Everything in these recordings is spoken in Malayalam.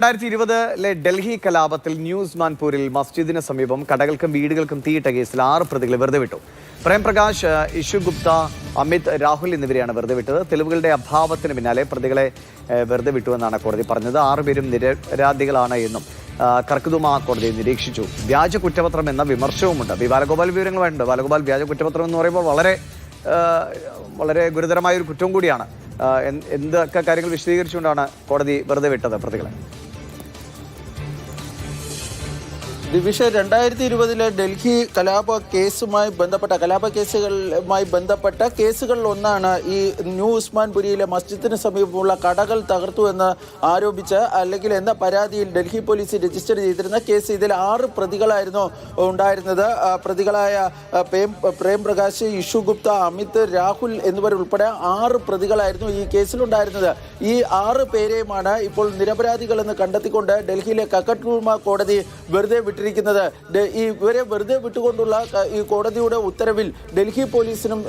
രണ്ടായിരത്തി ഇരുപതിലെ ഡൽഹി കലാപത്തിൽ ന്യൂസ് മാൻപൂരിൽ മസ്ജിദിന് സമീപം കടകൾക്കും വീടുകൾക്കും തീയിട്ട കേസിൽ ആറ് പ്രതികളെ വെറുതെ വിട്ടു. പ്രേംപ്രകാശ് ഇഷു ഗുപ്ത അമിത് രാഹുൽ എന്നിവരെയാണ് വെറുതെ വിട്ടത്. തെളിവുകളുടെ അഭാവത്തിന് പിന്നാലെ പ്രതികളെ വെറുതെ വിട്ടുവെന്നാണ് കോടതി പറഞ്ഞത്. ആറുപേരും നിരപരാധികളാണ് എന്നും കർക്കുതുമ കോടതി നിരീക്ഷിച്ചു. വ്യാജ കുറ്റപത്രം എന്ന വിമർശവുമുണ്ട്. ബി ബാലഗോപാൽ വിവരങ്ങളുണ്ട് ബാലഗോപാൽ വ്യാജ കുറ്റപത്രം എന്ന് പറയുമ്പോൾ വളരെ വളരെ ഗുരുതരമായ ഒരു കുറ്റം കൂടിയാണ്. എന്തൊക്കെ കാര്യങ്ങൾ വിശദീകരിച്ചുകൊണ്ടാണ് കോടതി വെറുതെ വിട്ടത് പ്രതികളെ? ദിവിഷ രണ്ടായിരത്തി ഇരുപതിലെ ഡൽഹി കലാപ കേസുമായി ബന്ധപ്പെട്ട കലാപ കേസുകളുമായി ബന്ധപ്പെട്ട കേസുകളിൽ ഒന്നാണ് ഈ ന്യൂ ഉസ്മാൻപുരിയിലെ മസ്ജിദിന് സമീപമുള്ള കടകൾ തകർത്തു എന്ന് ആരോപിച്ച് അല്ലെങ്കിൽ എന്ന പരാതിയിൽ ഡൽഹി പോലീസ് രജിസ്റ്റർ ചെയ്തിരുന്ന കേസ് ഇതിൽ ആറ് പ്രതികളായിരുന്നു ഉണ്ടായിരുന്നത്. പ്രതികളായ പ്രേം പ്രേംപ്രകാശ് ഇഷു ഗുപ്ത അമിത് രാഹുൽ എന്നിവരുൾപ്പെടെ ആറ് പ്രതികളായിരുന്നു ഈ കേസിലുണ്ടായിരുന്നത്. ഈ ആറ് പേരെയുമാണ് ഇപ്പോൾ നിരപരാധികളെന്ന് കണ്ടെത്തിക്കൊണ്ട് ഡൽഹിയിലെ കക്കട്ടൂർമ കോടതി വെറുതെ വിട്ടിരിക്കുന്നത് ഡ- ഈ ഇവരെ വെറുതെ വിട്ടുകൊണ്ടുള്ള ഈ കോടതിയുടെ ഉത്തരവിൽ ഡൽഹി പോലീസിനും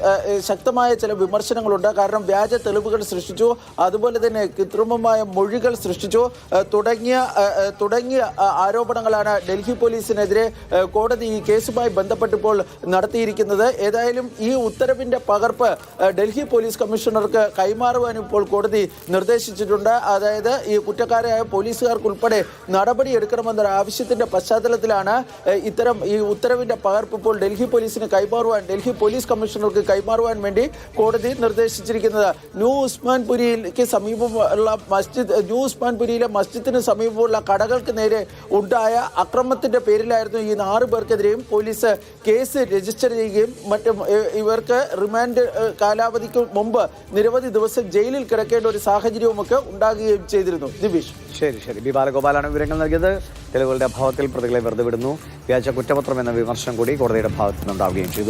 ശക്തമായ ചില വിമർശനങ്ങളുണ്ട്. കാരണം വ്യാജ തെളിവുകൾ സൃഷ്ടിച്ചു. അതുപോലെ തന്നെ കൃത്രിമമായ മൊഴികൾ സൃഷ്ടിച്ചു. തുടങ്ങിയ തുടങ്ങിയ ആരോപണങ്ങളാണ് ഡൽഹി പോലീസിനെതിരെ കോടതി ഈ കേസുമായി ബന്ധപ്പെട്ടിപ്പോൾ നടത്തിയിരിക്കുന്നത്. ഏതായാലും ഈ ഉത്തരവിന്റെ പകർപ്പ് ഡൽഹി പോലീസ് കമ്മീഷണർക്ക് കൈമാറുവാൻ ഇപ്പോൾ കോടതി നിർദ്ദേശിച്ചിട്ടുണ്ട്. അതായത് ഈ കുറ്റക്കാരായ പോലീസുകാർക്കുൾപ്പെടെ നടപടി ആവശ്യത്തിന്റെ ആവശ്യത്തിന്റെ പശ്ചാത്തലത്തിലാണ് ഇത്തരം ഈ ഉത്തരവിന്റെ പകർപ്പ് ഇപ്പോൾ ഡൽഹി പോലീസിന് കൈമാറുവാൻ ഡൽഹി പോലീസ് കമ്മീഷണർക്ക് കൈമാറുവാൻ വേണ്ടി കോടതി നിർദ്ദേശിച്ചിരിക്കുന്നത്. ന്യൂ ഉസ്മാൻപുരിക്ക് സമീപമുള്ള മസ്ജിദ് ന്യൂ ഉസ്മാൻപുരിയിലെ മസ്ജിദിന് സമീപമുള്ള കടകൾക്ക് നേരെ ഉണ്ടായ അക്രമത്തിന്റെ പേരിലായിരുന്നു ഈ ആറ് പേർക്കെതിരെയും പോലീസ് കേസ് രജിസ്റ്റർ ചെയ്യുകയും മറ്റും ഇവർക്ക് റിമാൻഡ് കാലാവധിക്ക് മുമ്പ് നിരവധി ദിവസം ജയിലിൽ കിടക്കേണ്ട ഒരു സാഹചര്യവുമൊക്കെ ഉണ്ടാകുകയും ചെയ്തിരുന്നു. ദിവിഷ്. ശരി ശരി. ബി ബാലഗോപാലാണ് വിവരങ്ങൾ നൽകിയത്. തെളിവുകളുടെ അഭാവത്തിൽ പ്രതികളെ വെറുതെ വിടുന്നു. വ്യാജ കുറ്റപത്രം എന്ന വിമർശനം കൂടി കോടതിയുടെ ഭാഗത്തു നിന്നുണ്ടാവുകയും ചെയ്തു.